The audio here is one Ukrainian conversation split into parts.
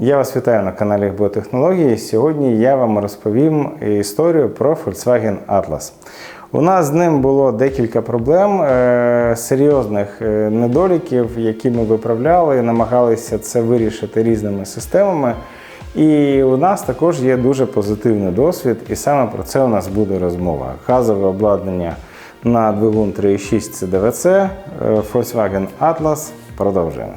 Я вас вітаю на каналі Біотехнології. Сьогодні я вам розповім історію про Volkswagen Atlas. У нас з ним було декілька проблем, е, серйозних е, недоліків, які ми виправляли, намагалися це вирішити різними системами. І у нас також є дуже позитивний досвід, і саме про це у нас буде розмова. Газове обладнання на двигун 3.6 CDVC, е, Volkswagen Atlas. Продовжуємо.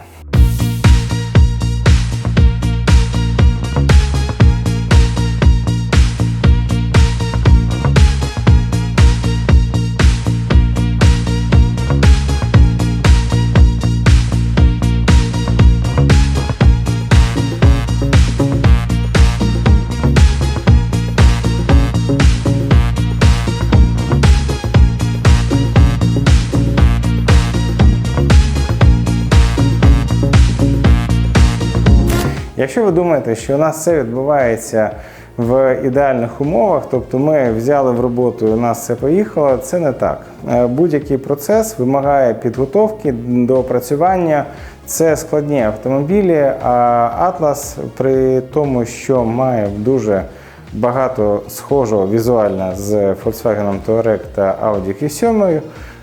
Якщо ви думаєте, що у нас все відбувається в ідеальних умовах, тобто ми взяли в роботу і у нас все поїхало, це не так. Е, Будь-який процес вимагає підготовки до опрацювання. Це складні автомобілі, а Atlas при тому, що має дуже багато схожого візуально з Volkswagen Touareg та Audi Q7,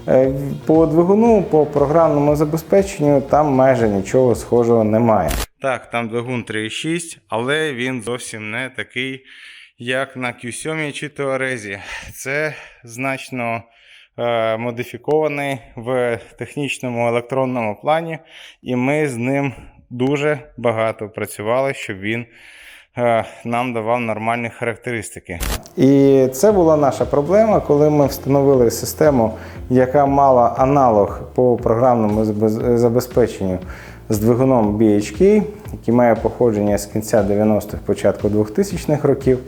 е, по двигуну, по програмному забезпеченню там майже нічого схожого немає. Так, там двигун 3.6, але він зовсім не такий, як на Q7 чи Touareg. Це значно е, модифікований в технічному електронному плані, і ми з ним дуже багато працювали, щоб він е, нам давав нормальні характеристики. І це була наша проблема, коли ми встановили систему, яка мала аналог по програмному забезпеченню з двигуном BHK, який має походження з кінця 90-х, початку 2000-х років.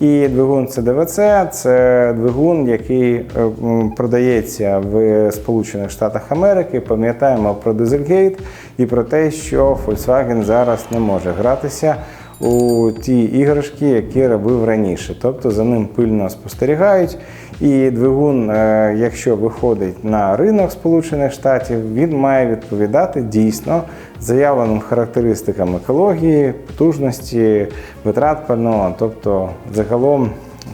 І двигун CDVC – це двигун, який е, продається в Сполучених Штатах Америки. Пам'ятаємо про Dieselgate і про те, що Volkswagen зараз не може гратися у ті іграшки, які робив раніше. Тобто за ним пильно спостерігають. І двигун, е, якщо виходить на ринок Сполучених Штатів, він має відповідати дійсно заявленим характеристикам екології, потужності, витрат пального. Тобто, загалом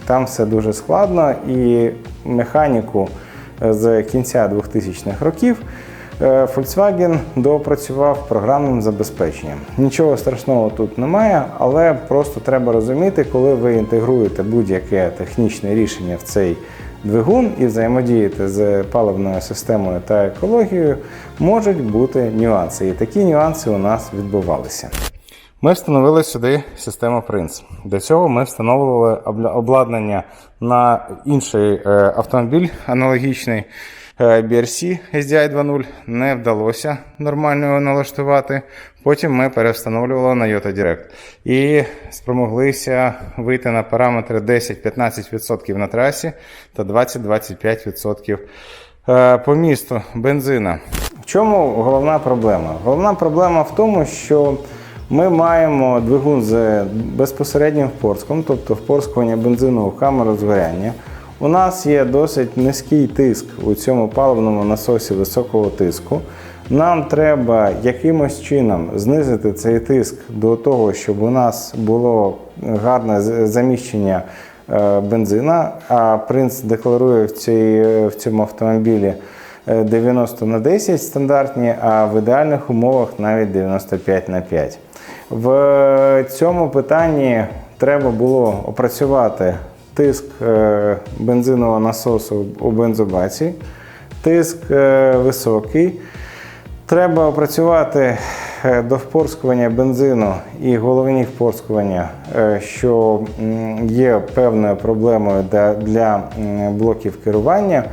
там все дуже складно і механіку е, з кінця 2000-х років. Е, Volkswagen доопрацював програмним забезпеченням. Нічого страшного тут немає, але просто треба розуміти, коли ви інтегруєте будь-яке технічне рішення в цей двигун і взаємодієте з паливною системою та екологією, можуть бути нюанси. І такі нюанси у нас відбувалися. Ми встановили сюди систему Prince. Для цього ми встановлювали обладнання на інший е, автомобіль аналогічний BRC SDI 2.0. Не вдалося нормально його налаштувати. Потім ми перевстановлювали на Yota Direct. І спромоглися вийти на параметри 10-15% на трасі та 20-25% е, по місту бензина. В чому головна проблема? Головна проблема в тому, що ми маємо двигун з безпосереднім впорском, тобто впорскування бензину камеру згоряння. У нас є досить низький тиск у цьому паливному насосі високого тиску. Нам треба якимось чином знизити цей тиск до того, щоб у нас було гарне заміщення е, бензина. А принц декларує в, цій, в цьому автомобілі е, 90 на 10 стандартні, а в ідеальних умовах навіть 95 на 5. В цьому питанні треба було опрацювати тиск е, бензинового насосу у бензобаці, тиск е, високий. Треба опрацювати е, до впорскування бензину і головні впорскування, що є певною проблемою для, блоків керування,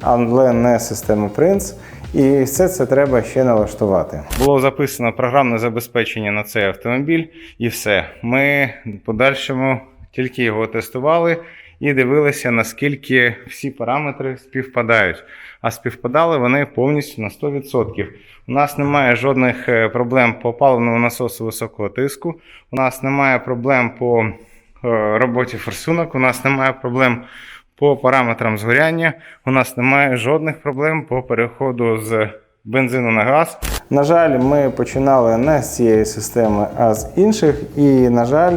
але не системи Prince. І все це треба ще налаштувати. Було записано програмне забезпечення на цей автомобіль, і все. Ми подальшому тільки його тестували і дивилися, наскільки всі параметри співпадають. А співпадали вони повністю на 100%. У нас немає жодних е, проблем по паливному насосу високого тиску. У нас немає проблем по е, роботі форсунок. У нас немає проблем по параметрам згоряння. У нас немає жодних проблем по переходу з бензину на газ. На жаль, ми починали не з цієї системи, а з інших. І, на жаль,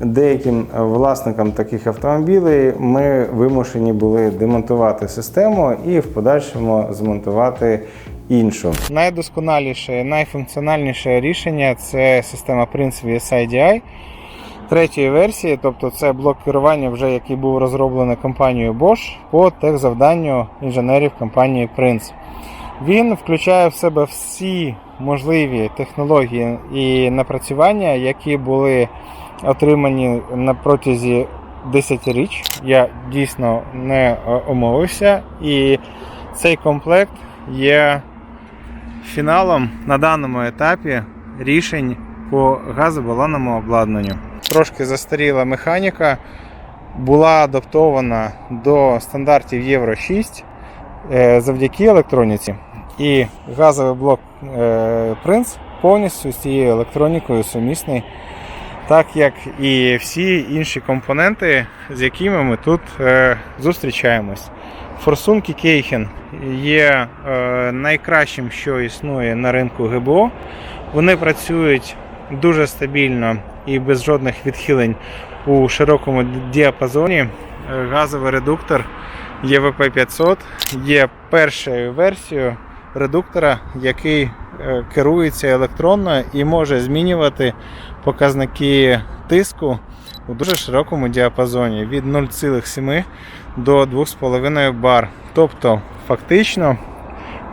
деяким власникам таких автомобілів ми вимушені були демонтувати систему і в подальшому змонтувати іншу. Найдосконаліше, найфункціональніше рішення це система Prince VSI-DI третьої версії, тобто це блок керування, вже який був розроблений компанією Bosch по техзавданню інженерів компанії Prince. Він включає в себе всі можливі технології і напрацювання, які були отримані на протязі 10 річ. Я дійсно не е, омовився. І цей комплект є фіналом на даному етапі рішень по газобалонному обладнанню. Трошки застаріла механіка, була адаптована до стандартів Євро 6 е, завдяки електроніці. І газовий блок е, Prince повністю з цією електронікою сумісний, так як і всі інші компоненти, з якими ми тут е, зустрічаємось. Форсунки Кейхен є е, найкращим, що існує на ринку ГБО. Вони працюють дуже стабільно і без жодних відхилень у широкому діапазоні. Газовий редуктор ЄВП 500 є першою версією редуктора, який е, керується електронно і може змінювати показники тиску у дуже широкому діапазоні від 0,7 до 2,5 бар. Тобто, фактично,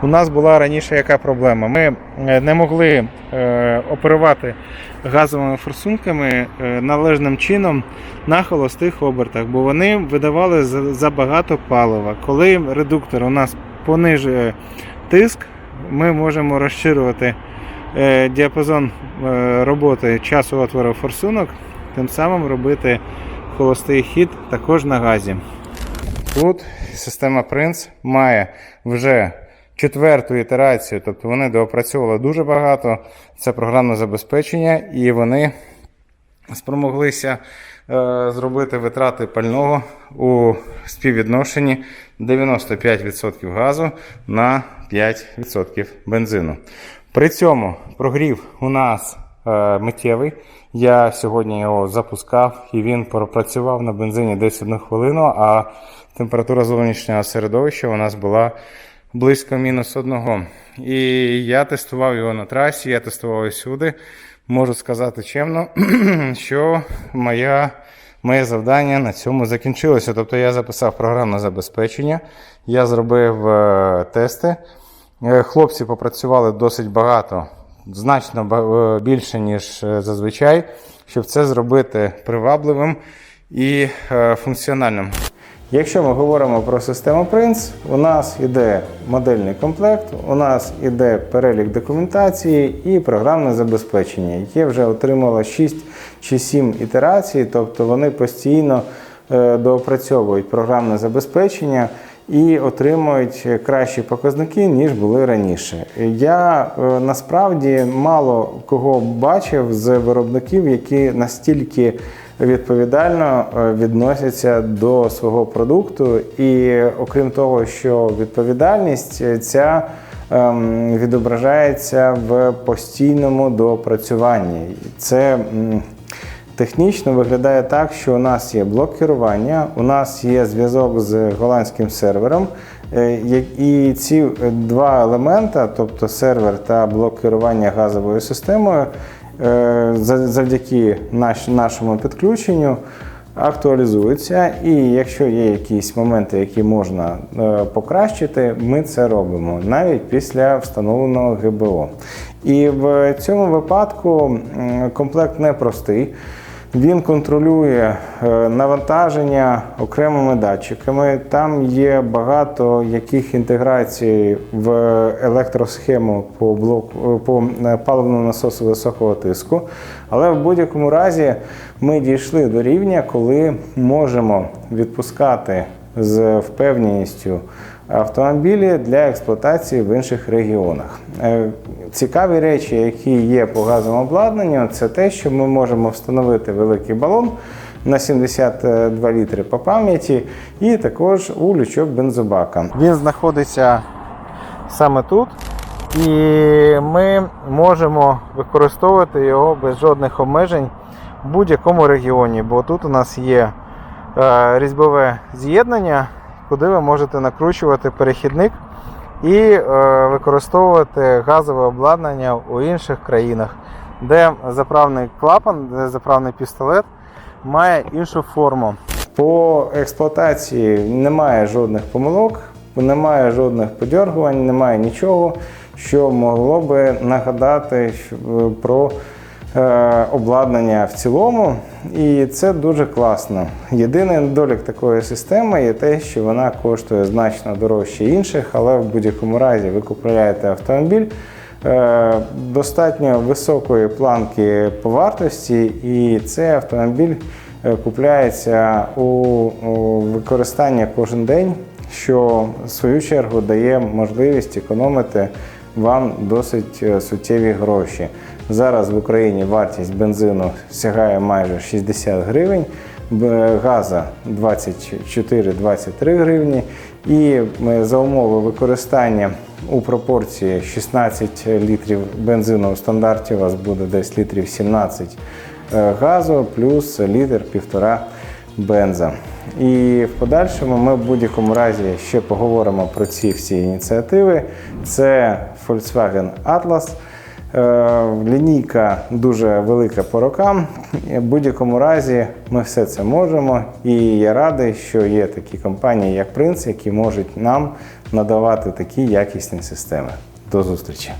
у нас була раніше яка проблема? Ми е, не могли е, оперувати газовими форсунками е, належним чином на холостих обертах, бо вони видавали забагато палива. Коли редуктор у нас понижує тиск, ми можемо розширювати діапазон е, роботи часу отвору форсунок, тим самим робити холостий хід також на газі. Тут система Prince має вже четверту ітерацію, тобто вони доопрацьовували дуже багато. Це програмне забезпечення, і вони спромоглися е, зробити витрати пального у співвідношенні 95% газу на 5% бензину. При цьому прогрів у нас е, миттєвий. Я сьогодні його запускав і він пропрацював на бензині десь одну хвилину, а температура зовнішнього середовища у нас була близько мінус одного. І я тестував його на трасі, я тестував сюди. Можу сказати чемно, що моя, моє завдання на цьому закінчилося. Тобто я записав програмне забезпечення, я зробив е, тести. Е, Хлопці попрацювали досить багато, значно е, більше, ніж е, зазвичай, щоб це зробити привабливим і функціональним. Якщо ми говоримо про систему Prince, у нас іде модельний комплект, у нас іде перелік документації і програмне забезпечення, яке вже отримало 6 чи 7 ітерацій, тобто вони постійно доопрацьовують програмне забезпечення і отримують кращі показники, ніж були раніше. Я е, насправді мало кого бачив з виробників, які настільки відповідально е, відносяться до свого продукту, і окрім того, що відповідальність е, ця ем, відображається в постійному доопрацюванні. Це Технічно виглядає так, що у нас є блок керування, у нас є зв'язок з голландським сервером. е, І ці два елемента, тобто сервер та блок керування газовою системою, е, завдяки нашому підключенню актуалізуються. І якщо є якісь моменти, які можна е, покращити, ми це робимо навіть після встановленого ГБО. І в цьому випадку комплект непростий. Він контролює е, навантаження окремими датчиками. Там є багато яких інтеграцій в електросхему по блоку по е, паливному насосу високого тиску. Але в будь-якому разі ми дійшли до рівня, коли можемо відпускати з впевненістю автомобілі для експлуатації в інших регіонах. Е, Цікаві речі, які є по газовому обладнанню, це те, що ми можемо встановити великий балон на 72 літри по пам'яті, і також у лючок бензобака. Він знаходиться саме тут. і ми можемо використовувати його без жодних обмежень в будь-якому регіоні, бо тут у нас є різьбове з'єднання, куди ви можете накручувати перехідник і е, використовувати газове обладнання у інших країнах, де заправний клапан, де заправний пістолет має іншу форму. По експлуатації немає жодних помилок, немає жодних подергувань, немає нічого, що могло би нагадати про е, обладнання в цілому. І це дуже класно. Єдиний недолік такої системи є те, що вона коштує значно дорожче інших, але в будь-якому разі ви купуєте автомобіль е, достатньо високої планки по вартості, і цей автомобіль е, купляється у, використання кожен день, що в свою чергу дає можливість економити вам досить е, суттєві гроші. Зараз в Україні вартість бензину сягає майже 60 гривень, газа 24-23 гривні. І за умови використання у пропорції 16 літрів бензину у стандарті у вас буде десь літрів 17 е, газу, плюс літр півтора бенза. І в подальшому ми в будь-якому разі ще поговоримо про ці всі ініціативи. Це Volkswagen Atlas. Е, Лінійка дуже велика по рокам. В будь-якому разі ми все це можемо. І я радий, що є такі компанії, як Принц, які можуть нам надавати такі якісні системи. До зустрічі!